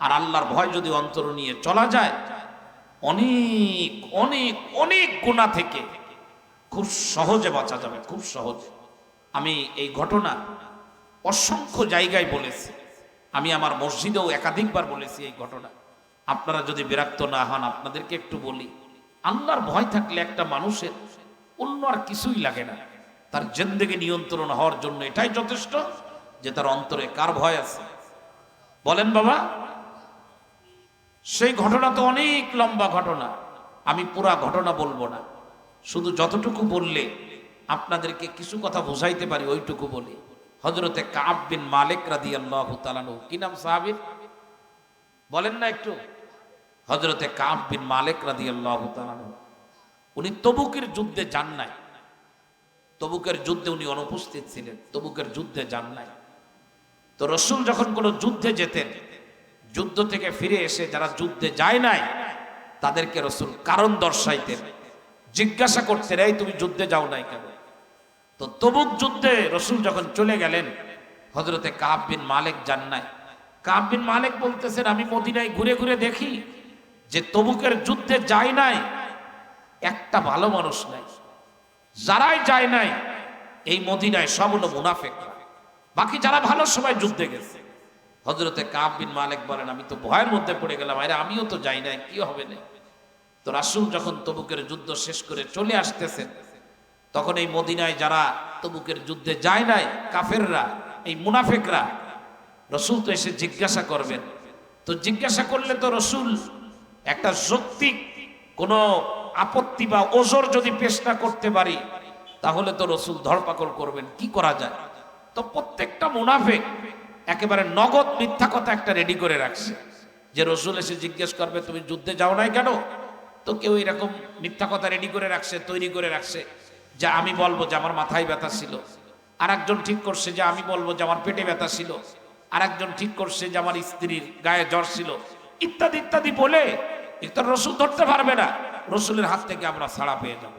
আর আল্লাহর ভয় যদি অন্তর নিয়ে চলা যায়, অনেক অনেক অনেক গুণা থেকে খুব সহজে বাঁচা যাবে, খুব সহজে। আমি এই ঘটনা অসংখ্য জায়গায় বলেছি। আমি আমার মসজিদেও একাধিকবার বলেছি এই ঘটনা। আপনারা যদি বিরক্ত না হন, আপনাদেরকে একটু বলি, আল্লাহর ভয় থাকলে একটা মানুষের অন্য আর কিছুই লাগে না। তার জেন্দেগে নিয়ন্ত্রণ হওয়ার জন্য এটাই যথেষ্ট যে তার অন্তরে কার ভয় আছে। বলেন বাবা। সেই ঘটনা তো অনেক লম্বা ঘটনা। আমি পুরা ঘটনা বলব না। শুধু যতটুকু বললে আপনাদেরকে কিছু কথা বোঝাইতে পারি, ওইটুকু বলি। হজরতে কাব বিন মালিক রাদি আল্লাহ তালানু কি নাম সাহাবির? বলেন না একটু। হজরতে কাব বিন মালিক রাদি আল্লাহ তালানু উনি তবুকের যুদ্ধে যান নাই। তবুকের যুদ্ধে উনি অনুপস্থিত ছিলেন। তবুকের যুদ্ধে যান নাই। তো রসুল যখন কোনো যুদ্ধে যেতেন যুদ্ধ থেকে ফিরে এসে যারা যুদ্ধে যায় নাই, তাদেরকে রসুল কারণ দর্শাইতেন। জিজ্ঞাসা করতেন, এই তুমি যুদ্ধে যাও নাই কেন? তো তবুক যুদ্ধে রসুল যখন চলে গেলেন হজরতে কাব বিন মালিক যান নাই। কাব বিন মালিক বলতেছেন, আমি মদিনায় ঘুরে ঘুরে দেখি যে তবুকের যুদ্ধে যায় নাই, একটা ভালো মানুষ নাই। যারাই যায় নাই, এই মদিনায় সব হলো মুনাফেকরা। বাকি যারা ভালো সময় যুদ্ধে গেছে। হজরতে কাব বিন মালিক বলেন, আমি তো ভয়ের মধ্যে পড়ে গেলাম, আরে আমিও তো যাই নাই, কি হবে না? তো রাসুল যখন তবুকের যুদ্ধ শেষ করে চলে আসতেছেন, তখন এই মদিনায় যারা তবুকের যুদ্ধে যায় নাই, কাফেররা, এই মুনাফেকরা, রসুল তো এসে জিজ্ঞাসা করবেন। তো জিজ্ঞাসা করলে তো রসুল একটা যৌক্তিক কোনো আপত্তি বা ওজোর যদি পেশ না করতে পারি, তাহলে তো রসুল ধরপাকড় করবেন, কি করা যায়? তো প্রত্যেকটা মুনাফেক একেবারে নগদ মিথ্যা কথা একটা রেডি করে রাখছে। যে রসুল এসে জিজ্ঞেস করবে, তুমি যুদ্ধে যাও নাই কেন? তো কেউ এরকম মিথ্যা কথা রেডি করে রাখছে, তৈরি করে রাখছে, যে আমি বলব যে আমার মাথায় ব্যথা ছিল। আর একজন ঠিক করছে যে আমি বলব যে আমার পেটে ব্যথা ছিল। আর একজন ঠিক করছে যে আমার স্ত্রীর গায়ে জ্বর ছিল। ইত্যাদি ইত্যাদি বলে এটা রসুল ধরতে পারবে না। রসুলের হাত থেকে আমরা ছাড়া পেয়ে যাব।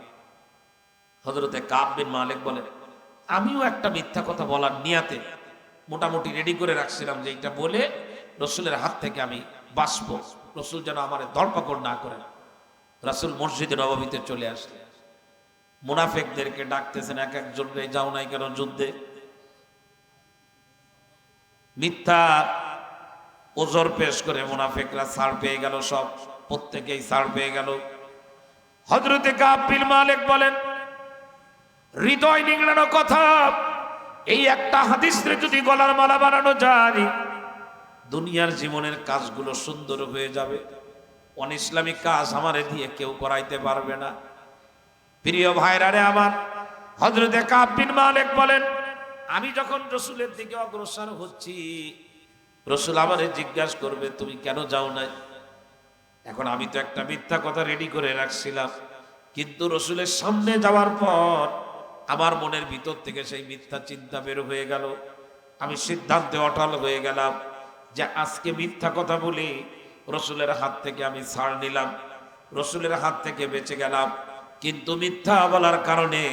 হজরতে কাব বিন মালিক বলেন, আমিও একটা মিথ্যা কথা বলার নিয়াতে মোটামুটি রেডি করে রাখছিলাম যে এটা বলে রসুলের হাত থেকে আমি বাঁচবো। রসুল যেন আমার ধরপাকড় না করেন। রাসুল মসজিদে নবাবিতে চলে আসলে মুনাফেকদেরকে ডাকতেছেন, এক একজন রে, যাও নাই কেন যুদ্ধে? মিথ্যা ওজোর পেশ করে মুনাফেকরা ছাড় পেয়ে গেল সব, প্রত্যেকেই ছাড় পেয়ে গেল। হজরতে কাবিল মালিক বলেন, হৃদয় নিংড়ানো কথা এই একটা হাদিসরে যদি গলার মালা বানানো যায়, দুনিয়ার জীবনের কাজগুলো সুন্দর হয়ে যাবে। অন ইসলামিক কাজ আমারে দিয়ে কেউ করাইতে পারবে না। প্রিয় ভাইরারে আমার হজরতে কাবিন মালিক বলেন, আমি যখন রসুলের দিকে অগ্রসর হচ্ছি, রসুল আমারে জিজ্ঞাসা করবে, তুমি কেন যাও নাই? এখন আমি তো একটা মিথ্যা কথা রেডি করে রাখছিলাম। কিন্তু রসুলের সামনে যাওয়ার পর আমার মনের ভিতর থেকে সেই মিথ্যা চিন্তা বের হয়ে গেল। আমি সিদ্ধান্তে অটল হয়ে গেলাম যে আজকে মিথ্যা কথা বলি রসুলের হাত থেকে আমি ছাড় নিলাম রসুলের হাত থেকে বেঁচে গেলাম। কিন্তু মিথ্যা বলার কারণে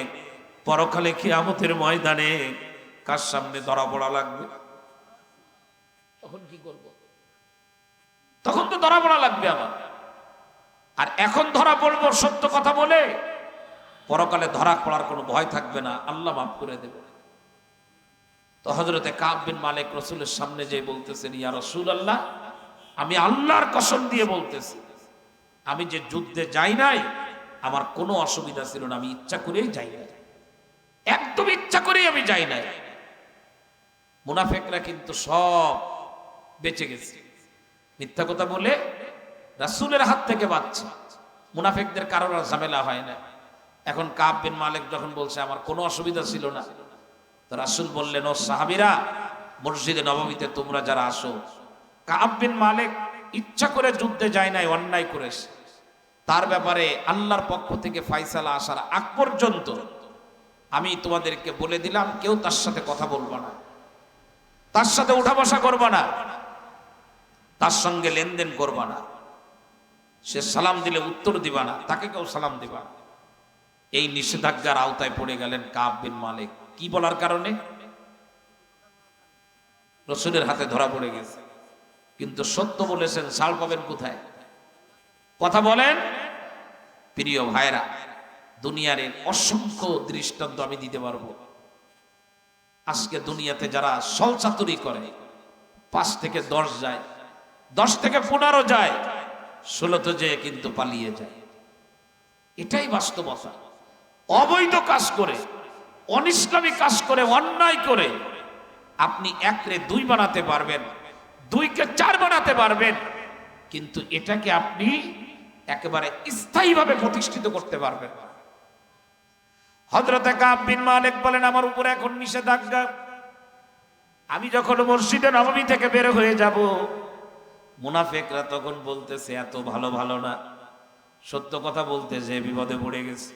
পরকালে খিয়ামতের ময়দানে কার সামনে ধরা পড়া লাগবে? তখন কি করব? তখন তো ধরা পড়া লাগবে আমার। আর এখন ধরা পড়ব সত্য কথা বলে পরকালে ধরা পড়ার কোনো ভয় থাকবে না, আল্লাহ মাফ করে দেবে। তো হজরতে কাব বিন মালিক রসুলের সামনে যে বলতেছেন, ইয়া রসুল আল্লাহ আমি আল্লাহর কসম দিয়ে বলতেছি, আমি যে যুদ্ধে যাই নাই, আমার কোনো অসুবিধা ছিল না, আমি ইচ্ছা করেই যাই নাই। একদম ইচ্ছা করেই আমি যাই নাই। মুনাফেকরা কিন্তু সব বেঁচে গেছে। মিথ্যা কথা বলে রাসুলের হাত থেকে বাঁচছে। মুনাফেকদের কারোর ঝামেলা হয় না। এখন কাব বিন মালিক যখন বলছে, আমার কোনো অসুবিধা ছিল না। তো রাসুল বললেন, ও সাহাবিরা, মসজিদে নবমীতে তোমরা যারা আসো, কাব বিন মালিক ইচ্ছা করে যুদ্ধে যায় নাই, অন্যায় করেছে। তার ব্যাপারে আল্লাহর পক্ষ থেকে ফাইসালা আসার আগ পর্যন্ত আমি তোমাদেরকে বলে দিলাম, কেউ তার সাথে কথা বলবা না। তার সাথে উঠা বসা করবা না। তার সঙ্গে লেনদেন করবা না। সে সালাম দিলে উত্তর দিবা না, তাকে কেউ সালাম দিবা না। এই নিষেধাজ্ঞার আওতায় পড়ে গেলেন কাব বিন মালিক। কি বলার কারণে? রসুলের হাতে ধরা পড়ে গেছে। কিন্তু সত্য বলেছেন ছাড় পাবেন কোথায়? কথা বলেন, প্রিয় ভাইরা দুনিয়ার অসংখ্য দৃষ্টান্ত আমি দিতে পারব। আজকে দুনিয়াতে যারা সলচাতুরি করে, পাঁচ থেকে দশ যায়, দশ থেকে পনেরো যায়, ষোলোতে যেয়ে কিন্তু পালিয়ে যায়। এটাই বাস্তবতা। অবৈধ কাজ করে অনিসলামী কাজ করে, অন্যায় করে, আপনি একরে দুই বানাতে পারবেন, দুইকে চার বানাতে পারবেন, কিন্তু এটাকে আপনি একেবারে স্থায়ীভাবে প্রতিষ্ঠিত করতে পারবেন হজরতে বিন মালিক বলেন, আমার উপরে এখন নিষেধাজ্ঞা। আমি যখন মসজিদে নবমী থেকে বের হয়ে যাব, মুনাফেকরা তখন বলতেছে, এত ভালো ভালো না। সত্য কথা বলতে যে বিপদে পড়ে গেছে।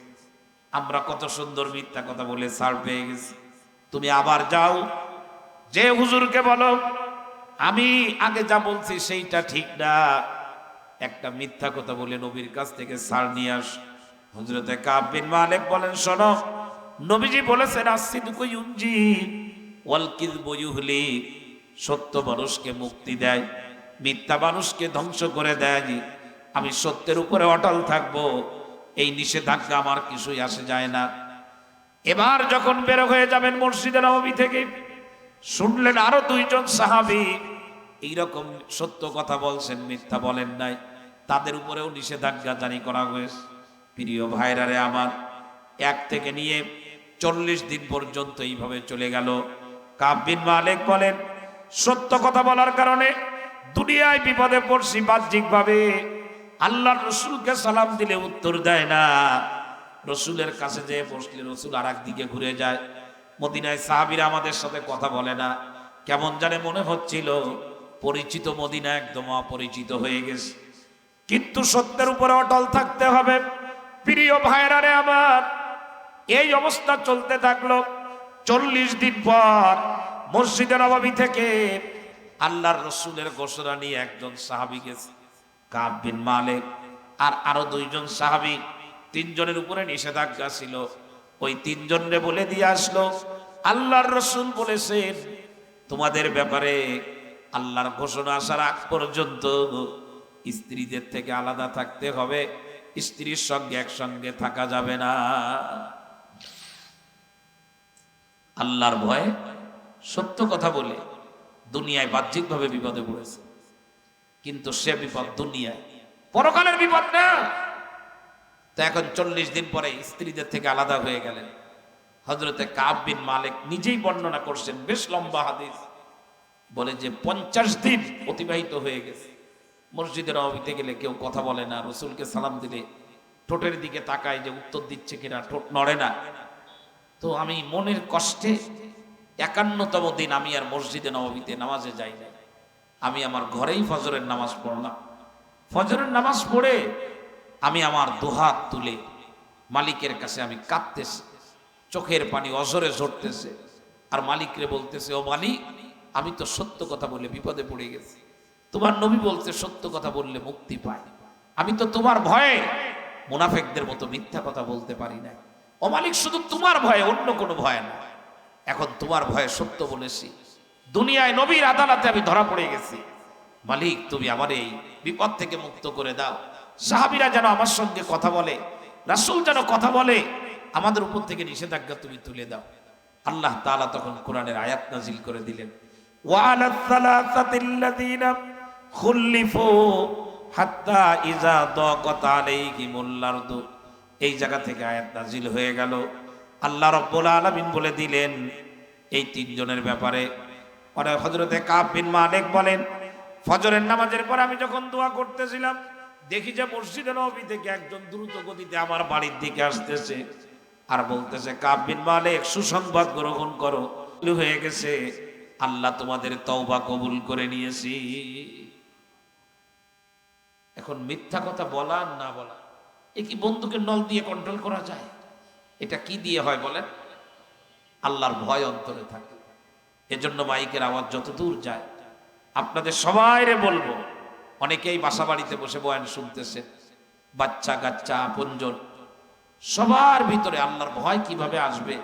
আমরা কত সুন্দর মিথ্যা কথা বলে ছাড় পেয়ে গেছি। তুমি আবার যাও। যে হুজুরকে বলো, আমি আগে যা বলছি সেইটা ঠিক না। একটা মিথ্যা কথা বলে নবীর কাছ থেকে সার নিয়ে আস। হুজরতে কাবিন মালিক বলেন, শোনো, নবীজি বলেছেন আসিদুকু ইউনজি ওয়াল কিযবু সত্য মানুষকে মুক্তি দেয়, মিথ্যা মানুষকে ধ্বংস করে দেয়। আমি সত্যের উপরে অটল থাকব। এই নিষেধাজ্ঞা আমার কিছুই আসে যায় না। এবার যখন বের হয়ে যাবেন মসজিদে নবমী থেকে, শুনলেন আরও দুইজন সাহাবি এইরকম সত্য কথা বলছেন, মিথ্যা বলেন নাই। তাদের উপরেও নিষেধাজ্ঞা জারি করা হয়েছে। প্রিয় ভাইরারে আমার, এক থেকে নিয়ে চল্লিশ দিন পর্যন্ত এইভাবে চলে গেল। কাব্বিন মালিক বলেন, সত্য কথা বলার কারণে দুনিয়ায় বিপদে পড়ছি বাহ্যিকভাবে। আল্লাহর রসুলকে সালাম দিলে উত্তর দেয় না। রসুলের কাছে যেয়ে বসলে রসুল আর দিকে ঘুরে যায়। মদিনায় সাহাবিরা আমাদের সাথে কথা বলে না। কেমন জানে মনে হচ্ছিল, পরিচিত মদিনা একদম অপরিচিত হয়ে গেছে। কিন্তু সত্যের উপরে অটল থাকতে হবে। প্রিয় ভাইরারে আমার, এই অবস্থা চলতে থাকল চল্লিশ দিন পর মসজিদে নবাবী থেকে। আল্লাহর রসুলের ঘোষণা নিয়ে একজন সাহাবি গেছে। কাব বিন মালিক আর আরও দুইজন সাহাবি তিনজনের উপরে নিষেধাজ্ঞা ছিল। ওই তিনজনরে বলে দিয়ে আসলো, আল্লাহর রসুল বলেছেন, তোমাদের ব্যাপারে আল্লাহর ঘোষণা আসার আগ পর্যন্ত স্ত্রীদের থেকে আলাদা থাকতে হবে। স্ত্রীর সঙ্গে একসঙ্গে থাকা যাবে না। আল্লাহর ভয়ে সত্য কথা বলে দুনিয়ায় বাহ্যিকভাবে বিপদে পড়েছে। কিন্তু সে বিপদ দুনিয়ায় পরকালের বিপদ না। তো এখন চল্লিশ দিন পরে স্ত্রীদের থেকে আলাদা হয়ে গেলেন। হজরতে কাব বিন মালিক নিজেই বর্ণনা করছেন, বেশ লম্বা হাদিস। বলে যে পঞ্চাশ দিন অতিবাহিত হয়ে গেছে। মসজিদের নবীতে গেলে কেউ কথা বলে না, রসুলকে সালাম দিলে ঠোঁটের দিকে তাকায় যে উত্তর দিচ্ছে কিনা, ঠোঁট নড়ে না। তো আমি মনের কষ্টে একান্নতম দিন আমি আর মসজিদে নবীতে নামাজে যাই না আমি আমার ঘরেই ফজরের নামাজ পড়লাম। ফজরের নামাজ পড়ে আমি আমার দুহাত তুলে মালিকের কাছে আমি কাঁদতেছি। চোখের পানি অজরে ঝরতেছে। আর মালিকরে বলতেছে, ও মালিক, আমি তো সত্য কথা বলে বিপদে পড়ে গেছি। তোমার নবী বলছে, সত্য কথা বললে মুক্তি পায়। আমি তো তোমার ভয়ে মুনাফেকদের মতো মিথ্যা কথা বলতে পারি না ও মালিক, শুধু তোমার ভয়ে, অন্য কোনো ভয় না এখন তোমার ভয়ে সত্য বলেছি। দুনিয়ায় নবীর আদালতে আমি ধরা পড়ে গেছি। মালিক, তুমি আমার এই বিপদ থেকে মুক্ত করে দাও। সাহাবিরা যেন আমার সঙ্গে কথা বলে, রাসুল যেন কথা বলে, আমাদের উপর থেকে নিষেধাজ্ঞা তুমি তুলে দাও। আল্লাহ তালা তখন কোরআনের আয়াত নাজিল করে দিলেন। এই জায়গা থেকে আয়াত নাজিল হয়ে গেল। আল্লাহ রব্বুল আলমিন বলে দিলেন, এই তিনজনের ব্যাপারে পরে হজরতে কাব বিন মালিক বলেন, ফজরের নামাজের পর আমি যখন দোয়া করতেছিলাম, দেখি যে মসজিদে নবী থেকে একজন দ্রুত গতিতে আমার বাড়ির দিকে আসতেছে আর বলতেছে, কাব বিন মালিক, সুসংবাদ গ্রহণ করো হয়ে গেছে, আল্লাহ তোমাদের তওবা কবুল করে নিয়েছি। এখন মিথ্যা কথা বলা না বলা, এ কি বন্দুকের নল দিয়ে কন্ট্রোল করা যায়? এটা কি দিয়ে হয় বলেন? আল্লাহর ভয় অন্তরে থাকে। এজন্য মাইকের আওয়াজ যত দূর যায়, আপনাদের সবাইরে বলব, অনেকেই বাসা বাড়িতে বসে বয়ান শুনতেছে, বাচ্চা কাচ্চা, আপনজন, সবার ভিতরে আল্লাহর ভয় কীভাবে আসবে,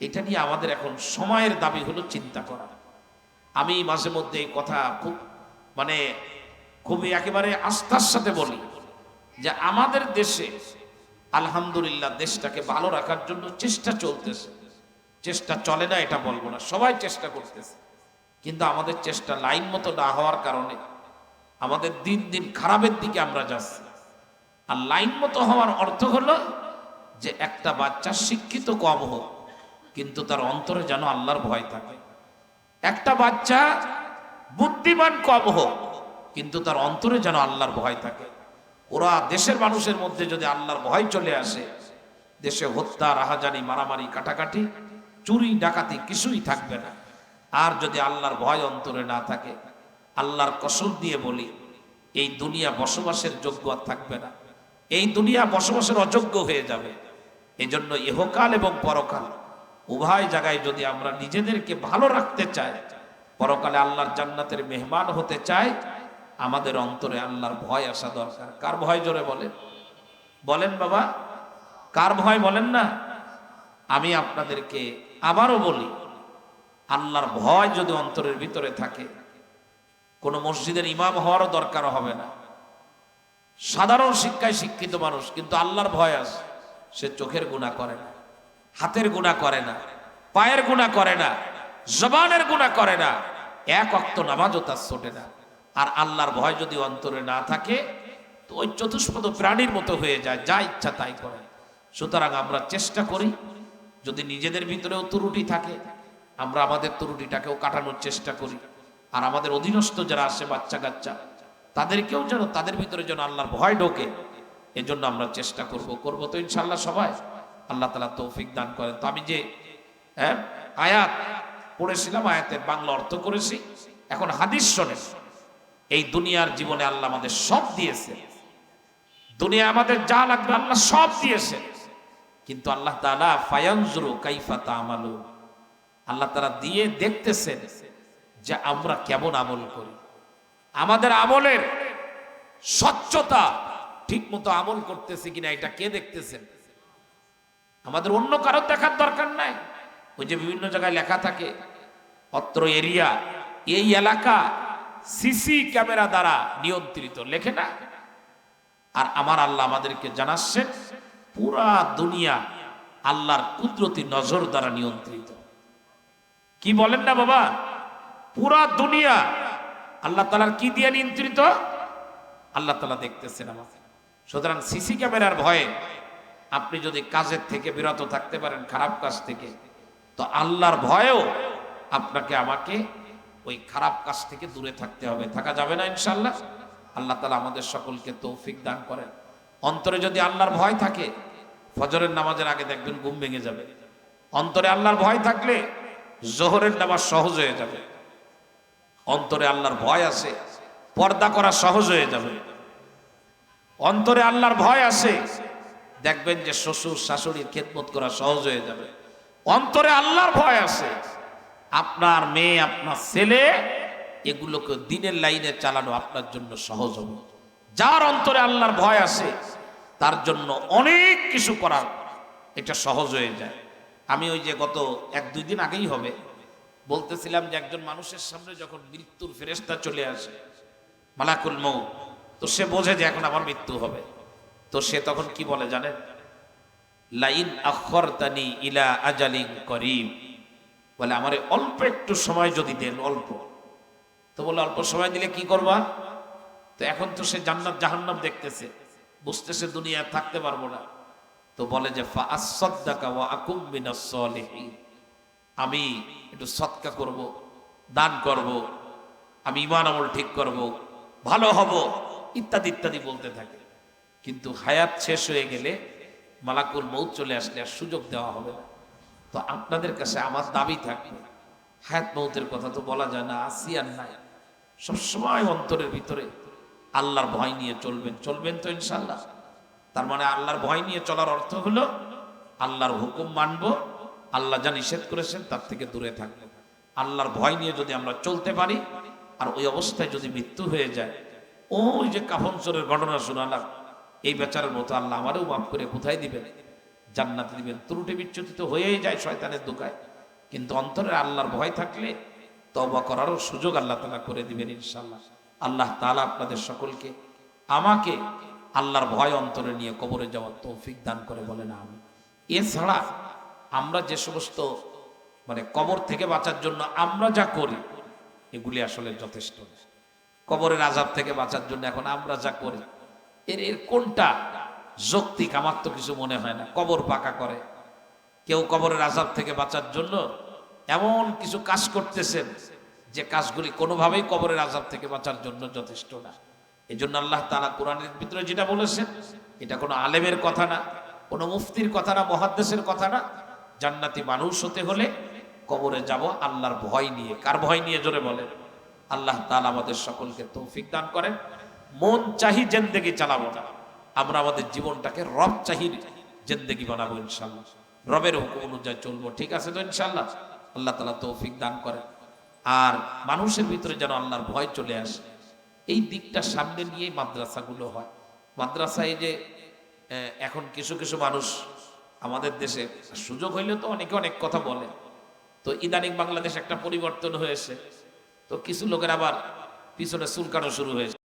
এটা নিয়ে আমাদের এখন সময়ের দাবি হলো চিন্তা করা। আমি মাঝে মধ্যে এই কথা খুব মানে খুবই একেবারে আস্থার সাথে বলি যে আমাদের দেশে আলহামদুলিল্লাহ দেশটাকে ভালো রাখার জন্য চেষ্টা চলতেছে। চেষ্টা চলে না, এটা বলব না। সবাই চেষ্টা করতেছে। কিন্তু আমাদের চেষ্টা লাইন মতো না হওয়ার কারণে আমাদের দিন দিন খারাপের দিকে আমরা যাচ্ছি। আর লাইন মতো হওয়ার অর্থ হলো যে একটা বাচ্চা শিক্ষিত কম হোক, কিন্তু তার অন্তরে যেন আল্লাহর ভয় থাকে। একটা বাচ্চা বুদ্ধিমান কম হোক, কিন্তু তার অন্তরে যেন আল্লাহর ভয় থাকে। ওরা দেশের মানুষের মধ্যে যদি আল্লাহর ভয় চলে আসে, দেশে হত্যা, রাহাজানি, মারামারি, কাটাকাটি চুরি, ডাকাতি কিছুই থাকবে না। আর যদি আল্লাহর ভয় অন্তরে না থাকে, আল্লাহর কসম দিয়ে বলি, এই দুনিয়া বসবাসের যোগ্য আর থাকবে না। এই দুনিয়া বসবাসের অযোগ্য হয়ে যাবে। এজন্য ইহকাল এবং পরকাল, উভয় জায়গায় যদি আমরা নিজেদেরকে ভালো রাখতে চাই, পরকালে আল্লাহর জান্নাতের মেহমান হতে চাই, আমাদের অন্তরে আল্লাহর ভয় আসা দরকার। কার ভয় জোরে বলেন? বলেন বাবা, কার ভয় বলেন না? আমি আপনাদেরকে আবারও বলি, আল্লাহর ভয় যদি অন্তরের ভিতরে থাকে, কোনো মসজিদের ইমাম হওয়ারও দরকার হবে না। সাধারণ শিক্ষায় শিক্ষিত মানুষ, কিন্তু আল্লাহর ভয় আছে, সে চোখের গুণা করে না, হাতের গুণা করে না, পায়ের গুণা করে না, জবানের গুণা করে না, এক অক্ত নামাজও তার ছোটে না। আর আল্লাহর ভয় যদি অন্তরে না থাকে, তো ওই চতুষ্পদ প্রাণীর মতো হয়ে যায়, যা ইচ্ছা তাই করে। সুতরাং আমরা চেষ্টা করি যদি নিজেদের ভিতরেও ত্রুটি থাকে আমরা আমাদের ত্রুটিটাকেও কাটানোর চেষ্টা করি। আর আমাদের অধীনস্থ যারা আসে বাচ্চা কাচ্চা তাদেরকেও যেন তাদের ভিতরে যেন আল্লাহর ভয় ঢোকে এজন্য আমরা চেষ্টা করব করব তো ইনশাল্লাহ সবাই। আল্লাহ তালা তৌফিক দান করেন। তো আমি যে হ্যাঁ, আয়াত পড়েছিলাম আয়াতের বাংলা অর্থ করেছি এখন হাদিস শোনেন। এই দুনিয়ার জীবনে আল্লাহ আমাদের সব দিয়েছে। দুনিয়া আমাদের যা লাগবে আল্লাহ সব দিয়েছে। কিন্তু আল্লাহ তাআলা ফায়ানজুরু কাইফা তামালু, আল্লাহ তাআলা দিয়ে দেখতেছেন যে আমরা কেমন আমল করি। আমাদের আমলের স্বচ্ছতা ঠিক মতো আমল করতেছে কিনা এটা কে দেখতেছেন? আমাদের অন্য কারও দেখার দরকার নাই। ওই যে বিভিন্ন জায়গায় লেখা থাকে, অত্র এরিয়া, এই এলাকা সিসি ক্যামেরা দ্বারা নিয়ন্ত্রিত, লেখে না? আর আমার আল্লাহ আমাদেরকে জানাচ্ছেন পুরা দুনিয়া আল্লাহর কুদরতি নজর দ্বারা নিয়ন্ত্রিত। কি বলেন না বাবা? পুরা দুনিয়া আল্লাহ তালার কি দিয়ে নিয়ন্ত্রিত? আল্লাহ তালা দেখতেছেন আমাকে। সুতরাং সিসি ক্যামেরার ভয়ে আপনি যদি কাজের থেকে বিরত থাকতে পারেন, খারাপ কাজ থেকে, তো আল্লাহর ভয়েও আপনাকে, আমাকে ওই খারাপ কাজ থেকে দূরে থাকতে হবে। থাকা যাবে না ইনশাল্লাহ আল্লাহ তালা আমাদের সকলকে তৌফিক দান করেন। অন্তরে যদি আল্লাহর ভয় থাকে, ফজরের নামাজের আগে দেখবেন ঘুম ভেঙে যাবে। অন্তরে আল্লাহর ভয় থাকলে জোহরের নামাজ সহজ হয়ে যাবে। অন্তরে আল্লাহর ভয় আছে, পর্দা করা সহজ হয়ে যাবে। অন্তরে আল্লাহর ভয় আছে, দেখবেন যে শ্বশুর শাশুড়ির খেদমত করা সহজ হয়ে যাবে। অন্তরে আল্লাহর ভয় আছে, আপনার মেয়ে, আপনার ছেলে, এগুলোকে দিনের লাইনে চালানো আপনার জন্য সহজ হবে। যার অন্তরে আল্লাহর ভয় আছে, তার জন্য অনেক কিছু করার এটা সহজ হয়ে যায়। আমি ওই যে গত এক দুই দিন আগেই হবে, বলতেছিলাম যে একজন মানুষের সামনে যখন মৃত্যুর ফেরেস্তা চলে আসে, মালাকুল মৌ তো সে বোঝে যে এখন আমার মৃত্যু হবে। তো সে তখন কি বলে জানেন? লাইন আখরতানি ইলা আজালিন করিম। বলে, আমারে অল্প একটু সময় যদি দেন, অল্প। তো বলে, অল্প সময় দিলে কি করবা? তো এখন তো সে জান্নাত জাহান্নাম দেখতেছে। বুঝতেছে দুনিয়ায় থাকতে পারব না। তো বলে যে আমি একটু সৎকা করব, দান করব, আমি ইমান আমল ঠিক করব, ভালো হব, ইত্যাদি ইত্যাদি বলতে থাকে। কিন্তু হায়াত শেষ হয়ে গেলে মালাকুল মৌত চলে আসলে আর সুযোগ দেওয়া হবে না। তো আপনাদের কাছে আমার দাবি থাকবে, হায়াত মৌতের কথা তো বলা যায় না আসি আর নাই। সবসময় অন্তরের ভিতরে আল্লাহর ভয় নিয়ে চলবেন চলবেন তো ইনশাল্লাহ তার মানে আল্লাহর ভয় নিয়ে চলার অর্থ হলো আল্লাহর হুকুম মানব, আল্লাহ যা নিষেধ করেছেন তার থেকে দূরে থাকব। আল্লাহর ভয় নিয়ে যদি আমরা চলতে পারি, আর ওই অবস্থায় যদি মৃত্যু হয়ে যায়, ওই যে কাফন চোরের ঘটনা শোনালাম, এই বেচারের মতো আল্লাহ আমারও মাফ করে কোথায় দিবেন? জান্নাত দিবেন। ত্রুটি বিচ্যুতি তো হয়েই যায় শয়তানের দোকায় কিন্তু অন্তরে আল্লাহর ভয় থাকলে তবা করারও সুযোগ আল্লাহ তালা করে দিবেন ইনশাল্লাহ আল্লাহ তাআলা আপনাদের সকলকে আমাকে আল্লাহর ভয় অন্তরে নিয়ে কবরে যাওয়ার তৌফিক দান করে বলেন আমি এছাড়া আমরা যে সমস্ত মানে কবর থেকে বাঁচার জন্য আমরা যা করি, এগুলি আসলে যথেষ্ট কবরের আজাব থেকে বাঁচার জন্য এখন আমরা যা করি, এর এর কোনটা যৌক্তিক আমার তো কিছু মনে হয় না। কবর পাকা করে। কেউ কবরের আজাব থেকে বাঁচার জন্য এমন কিছু কাজ করতেছেন যে কাজগুলি কোনোভাবেই কবরের আজাব থেকে বাঁচার জন্য যথেষ্ট না। এই জন্য আল্লাহ তালা কোরআনের ভিতরে যেটা বলেছেন, এটা কোনো আলেমের কথা না, কোনো মুফতির কথা না মহাদ্দেশের কথা না। জান্নাতি মানুষ হতে হলে কবরে যাব আল্লাহর ভয় নিয়ে। কার ভয় নিয়ে জোরে বলেন? আল্লাহ তালা আমাদের সকলকে তৌফিক দান করেন। মন চাহি জেন্দেগি চালাবো না। আমরা আমাদের জীবনটাকে রব চাহি জেন্দেগি বানাবো ইনশাল্লাহ রবের হুকুম অনুযায়ী চলবো। ঠিক আছে তো ইনশাল্লাহ আল্লাহ তালা তৌফিক দান করেন। আর মানুষের ভিতরে যেন আল্লাহর ভয় চলে আসে। এই দিকটা সামনে নিয়েই মাদ্রাসাগুলো হয়। মাদ্রাসায় যে এখন কিছু কিছু মানুষ আমাদের দেশে, সুযোগ হইলে তো অনেকে অনেক কথা বলে। তো ইদানিং বাংলাদেশ একটা পরিবর্তন হয়েছে। তো কিছু লোকের আবার পিছনে চুলকানো শুরু হয়েছে।